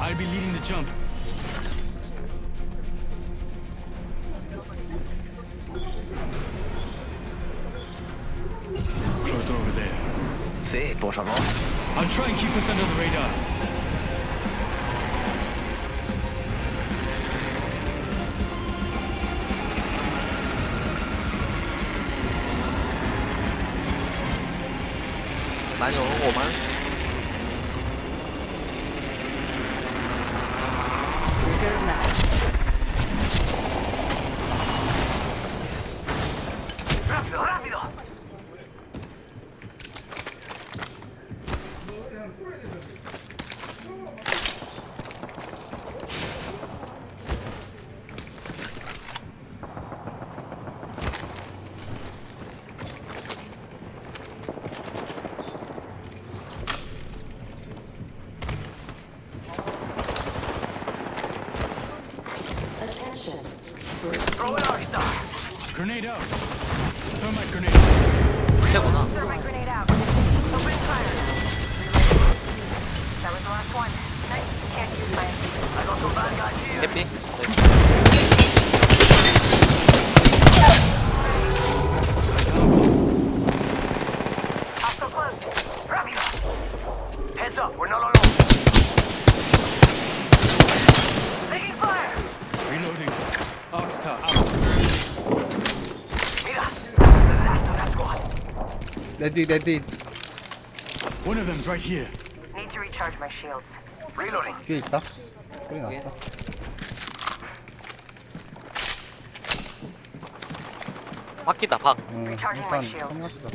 I'll be leading the jump. Close door over there. Sí, por favor. I'll try and keep us under the radar. Bạn có ổn? 되구나. 레디 레디 One of them's right here. Need to recharge my shields. Reloading. 뒤에 있다 소리 났어 바퀴다 박. 응, Recharging 일단 my shield. 성났어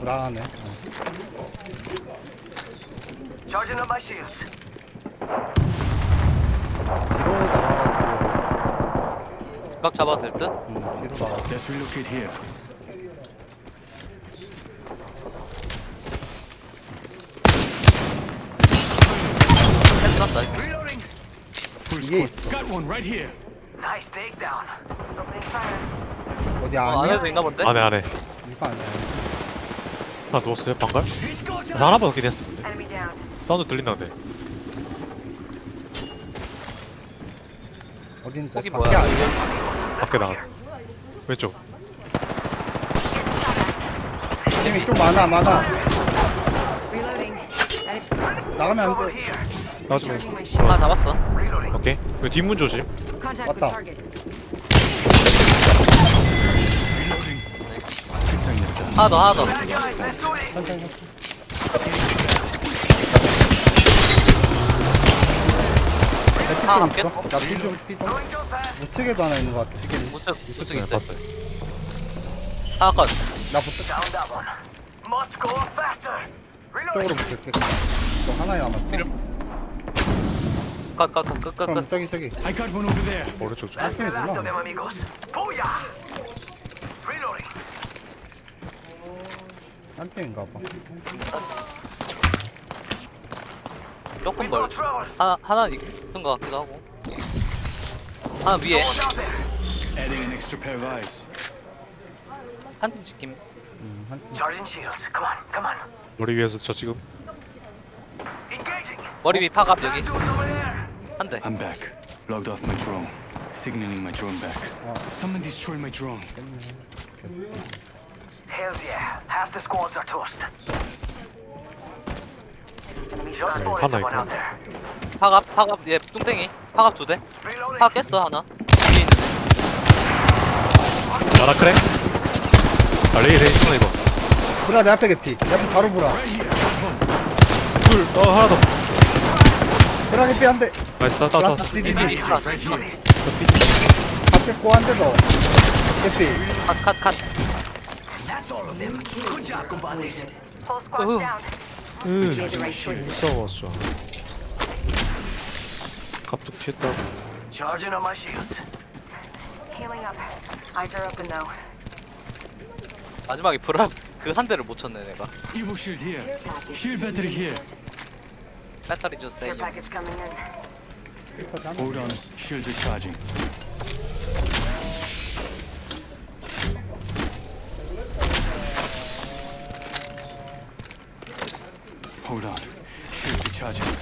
불안하네 어. Charging up my shields. 뒤로 나가 각 잡아도 될 듯? 응, 뒤로 나가 Let's relocate here. 헬스 났다. 이거. Reloading. Full Yeah. squad. Got one right here. Nice takedown. Opening fire. 어디 어, 아니야? 안에도 있나 본데? 안에 안에 이거 아니야 하나 누웠어요 방갈? It's go time. 하나 보긴 했어 근데 Enemy down. 사운드 들린다 근데 어딘데 거기 밖에 뭐야? 아니야 밖에 나가 왼쪽 팀이 좀 많아 많아 나가면 안돼. 나좀. 하나 잡았어. 오케이 그 뒷문 조심 왔다. 하나 더 하나 더. 천천히 하나 남겠? 있어 나 피좀 피좀 fast. 우측에도 하나 있는 것 같아 지금 우측 우측 네, 있어. 봤어요 하나 컷. 나 faster. 쪽으로. 붙을게 또 하나 남았어 그럼 끝. 저기 저기 I got one over there. 오른쪽 쪽 That's the last of them, 팀이구나 amigos. Booyah. Reloading. 한 팀인가 봐 조금 멀. 하나 하나 있 던것 같기도 하고. 하나 위에. Adding an extra pair of eyes. 한 팀 지킴. 음, 한 팀. Charging shields. Come on, come on. 머리 위에서 저 지금 Engaging. 머리 위 파갑 여기 dudes over there. 한 대. I'm back. Logged off my drone. Signaling my drone back. Someone destroyed my drone. Hells yeah. Half the squads are toast. Just someone 있고. out there. 파갑 파갑 얘 뚱땡이. 파갑 두 대. Reloading. 파갑 깼어 하나. 뒤에 있는. 나라 크랙 아 레이 레이 스나이버 브라 내 앞에 개피 내 앞에 바로 here. 둘어 하나 더 브라 개피 한대 나이스 따따 브라 따 디디디 디디디 하나 더. 밖에 꼬한대 더 개피 컷컷 컷. That's all of them. Good job, compadres. Whole squad's Ooh. down. Made the right choices. 무서웠어 갑툭 피했다고 Charging on my shields. Healing up. Eyes are open though. 마지막에 브라 그한 대를 못 쳤네 내가. Evo shield here. Shield battery here. 배터리 주세요. Care package coming in. Hold on. Shields are charging. Hold on. Shield recharging.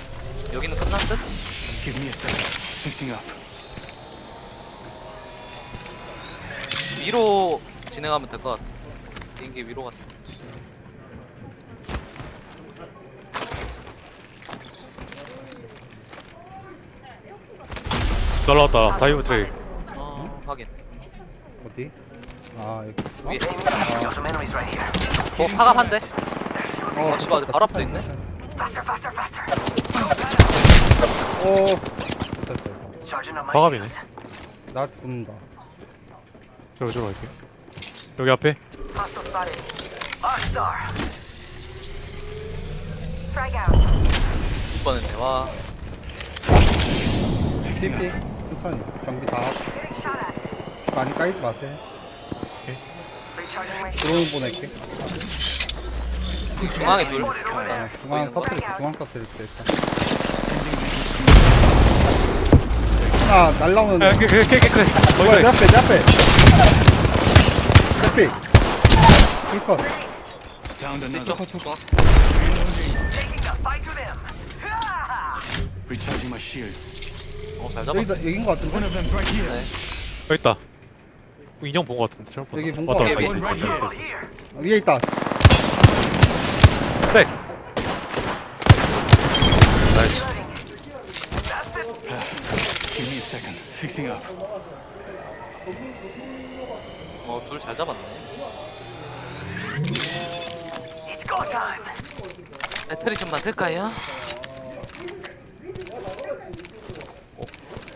여기는 끝난 듯? Give me a second. Fixing up. 위로 진행하면 될 것 같아. 비행기 위로 갔어. 날라왔다. 다이브 트레이. 어, 확인. 어디? 아 여기 위에. 어, 파갑 한 대. 어 어, 씨발, 바로 앞에 있네. Faster, faster, faster. 오 됐다 됐다 Charging on my 과감이네. 나 죽는다 저기 저기 갈게. 여기 앞에. 이번엔 와. TP. 천천히 경비 다. 많이 까이지 마세요 드론. 보낼게 중앙에 둘. 아, 중앙. 터뜨릴게 중앙 터뜨릴게 일단 하나 날라오는 야, 깨, 깨, 깨, 깨, 깨. 뭐야 내 앞에 내 앞에 해피 힐컷 Down another. 뒤쪽 중앙. Taking the fight to them. Recharging my shields. 어, 잘 잡았. 여기다 여긴 거 같은데 One of them's right here. 여기 있다. 인형 본것 같은데. 잘못 여기. 본거 같아. One right here. Here. 위에 있다 백. 나이스. Second. Fixing up. 어, 둘 잘 잡았네. It's go time. 배터리 좀 만들까요?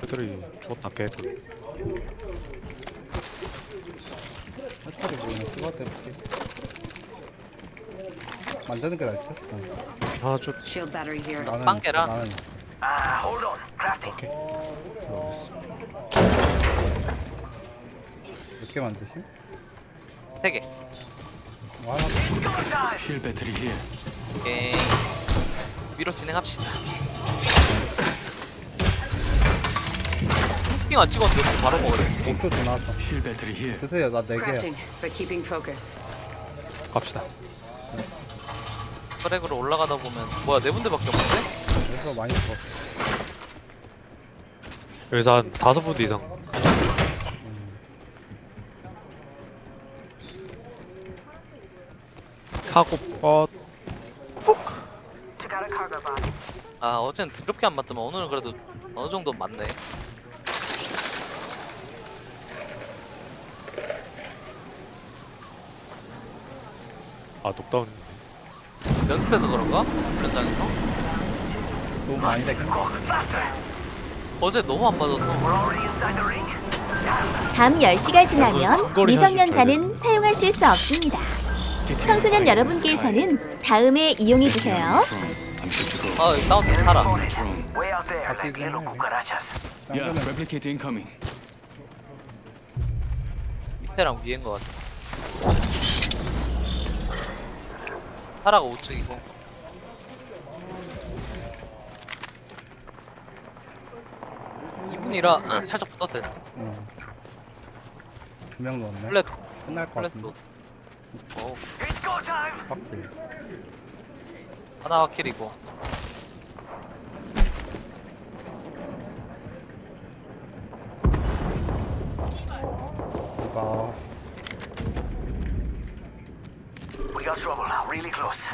배터리 죽었다. 개꿀. 해탈이 보이면 쓰고 때릴게 만드는 게 낫지 Shield battery here. 나는 빵개라? 나는 Ah, hold on. 몇 개 만드시? 세 개. 와. Shield battery here. 오케이. 위로 진행합시다. 핑안 찍었는데 바로 먹으래. 목표 도 나왔어 네 Shield battery here. 드세요 나 4개야 Crafting, but keeping focus. 갑시다. 트랙으로 올라가다 보면 뭐야 네 군데밖에 없는데? 여기서 많이 죽었어 여기서 한 다섯 분대 이상. 카고 어. 아 어젠 드럽게 안 맞더만 오늘은 그래도 어느 정도 맞네. 아 녹다운. 연습해서 그런가? 훈련장에서? 너무 많이 faster. 어제 너무 안 맞아서. 밤 10시가 지나면 미성년자는 사용하실 수 없습니다. 청소년 여러분께서는 다음에 이용해 주세요. 아 사운드 차라 Drone. Way out there, like Copy, little good. cucarachas. Yeah, 짱구는 replicate incoming. 밑에랑 위인 것 같아 차라가 우측이고 이분이라 살짝 붙어도 돼 두명 넣었네 플랫 끝날 것 플랫 같은데 어 It's go time. 확실히 하나 킬이고 이거 We got trouble. Really close.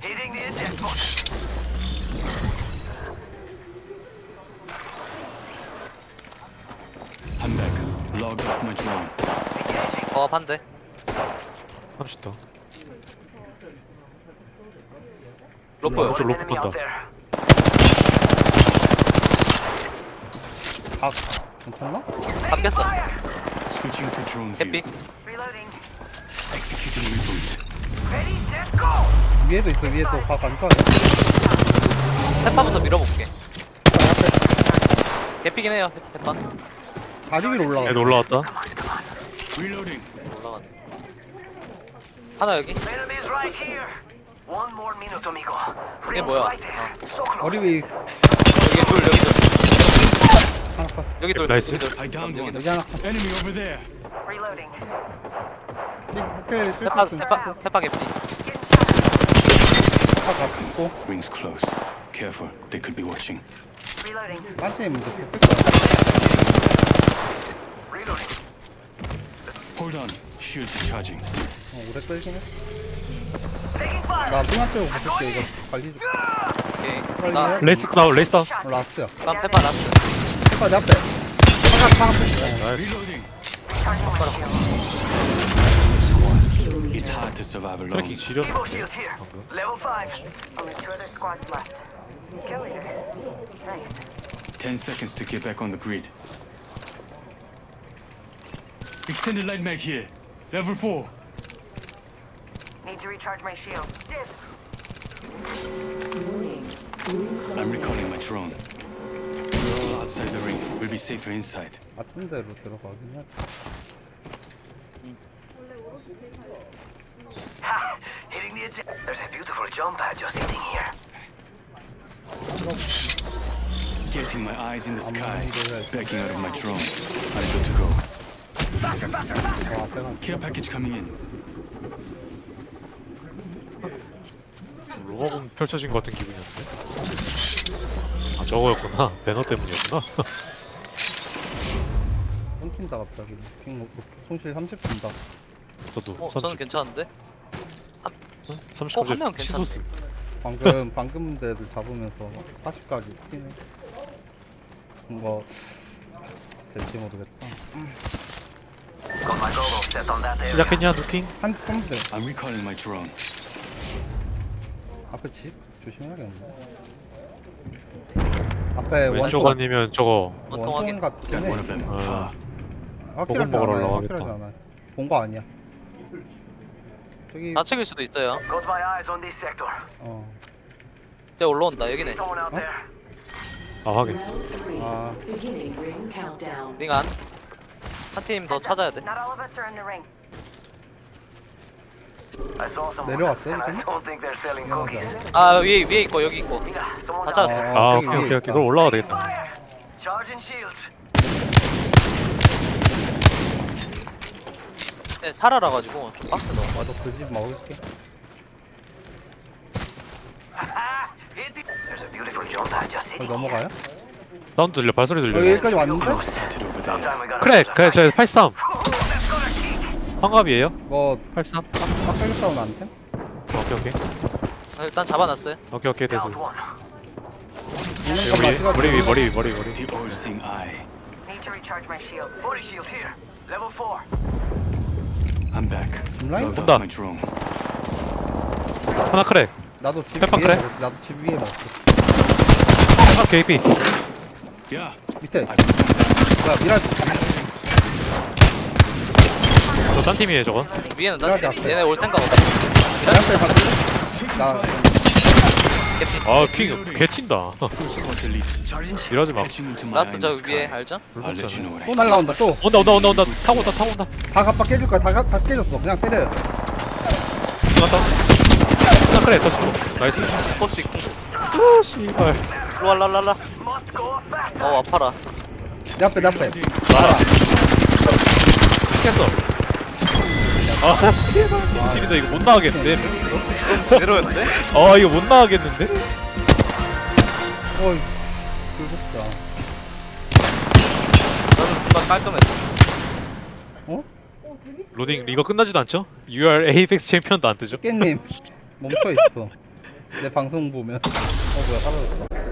Hitting the eject button. 어 반대 30도. 로퍼요 저 로프 there. 각 괜찮나? 바뀌었어 Switching to drone view. 해피. Executing reboot. 위에도 있어 위에 또각 안쪽에 페파부터 밀어볼게 개피긴 해요 페파 다리 위로 올라가 얘도 올라왔다. Reloading. 올라가네 하나 여기 Enemies right here. One more minute, amigo. 이게 뭐야. So close. 머리 위 여기 둘 여기 둘 하나 컷 여기 둘 나이스. 여기 둘 I downed 여기 one. 둘 여기 하나 컷 Enemy over there. Reloading. 오케이 페파 쓸 페파 페파 개피 Getting shot 다 갔고 Rings close. Careful, they could be watching. Reloading. 딴데 문제 뜯을 거야 Reloading. Hold on. Shields are charging. 어, 오래 끌긴 해 Taking fire. 나 삥한 쪽으로 붙을게 이거 관리 좀 오케이 빨리 나 해 레이스 다운 레이스 다운 어, 라스트야 난 페파 나스 해봐 내 앞에 하나 하나 어, 나이스 Reloading. Charging my shield. It's hard to survive alone. 트래킹 지렸 Evo shield here. Level 5. Only two other squads left. Kill leader. Nice. Ten seconds to get back on the grid. Extended light mag here. Level four. Need to recharge my shield. Div. I'm recalling my drone. We're all outside the ring. We'll be safer inside. 같은 데로 들어가긴 해 Ha! Hitting the edge. There's a beautiful jump pad just sitting here. Getting my eyes in the sky. 이거 Backing out of my drone. I'm good to go. Care package coming in. 로고공 펼쳐진 것 같은 기분이었는데? 아 저거였구나. 배너 때문이었구나. 끊긴다 갑자기. 핑 뭐, 손실 30 준다. 저도 어 저는 괜찮은데? 30 어, 한명 괜찮네. 시도스. 방금 방금 데들 잡으면서 40까지 뛰네. 뭔가 될지 모르겠다. Got 시작했냐 누킹? 한 컴퓨터 I'm recalling my drone. 앞에 집 조심해야겠네 앞에 왼쪽 원통 아니면 저거 원통 원통 확인 같긴 Got 해 one of them. Uh, Far. 확실하지 먹으러 않아요 올라가겠다. 확실하지 본거 아니야 저기 좌측일 수도 있어요 Got my eyes on this sector. 어 이제 올라온다 여기네 Someone out there. 아 확인 아, Beginning ring countdown. 링안 한 팀 더 찾아야 돼 Not all of us are in the ring. I saw someone. 내려왔어요, And I 지금? don't think they're selling cookies. 아 위에 위에 있고 여기 있고 someone 다 down 찾았어 there. 아 오케이 위에 오케이 오케이. 그럼 올라가야 되겠다 Fire! Charging shields. 네, 살아라 가지고 좀 빡세다 나도 그집 먹을게 Ha! Hit the- There's a beautiful jump pad just 거기 sitting 넘어가요? 사운드 들려 발소리 여기 들려 여기까지 왔는데? 그래 그래 저 fight. 83 That's gonna kick. 환갑이에요? 이거 83 빡빡이 싸움 안 돼? 오케이 오케이 아, 일단 잡아놨어요 오케이 오케이 됐어. 있는 것만. 머리 위 머리 위 머리 위 머리 위. The all-seeing eye. Need to recharge my shield. Body shield here. Level 4. I'm back. my drone. 하나 크랙 나도 집 페퍼 위에 그래? 나도 집 위에 하나 KP Yeah. 밑에. I 뭐야 미라지 저딴 팀이에요 저건? 위에는 난 앞에. 얘네 올 생각 없어 미라지 봤지? 나 아킹 개튄다. 이러지 마. Catching into my eye 라스트 in 저 the. 위에 알죠? I'll let you know what I 또. 날라온다 또. 다 온다 온다 온다 온다. 타고 온다 타고 온다. 갑바 깨질 거야. 다, 가- 다 깨졌어. 그냥 때려요. 끝났다. 하나 크랙 터치 나이스. 있고. 아 씨발. 일로와 랄랄라 Must go faster. 어 아파라. 내 앞에 내 앞에. 깼어. 아 씨발 지리다 이거 못 나가겠는데? 제대로였는데? 아 이거 못 나가겠는데? 어이 불붙다. 나는 금방 깔끔했어. 어? 로딩 이거 끝나지도 않죠? UR 에이펙스 챔피언도 안 뜨죠? 깨님 멈춰있어. 내 방송 보면. 어 뭐야 사라졌다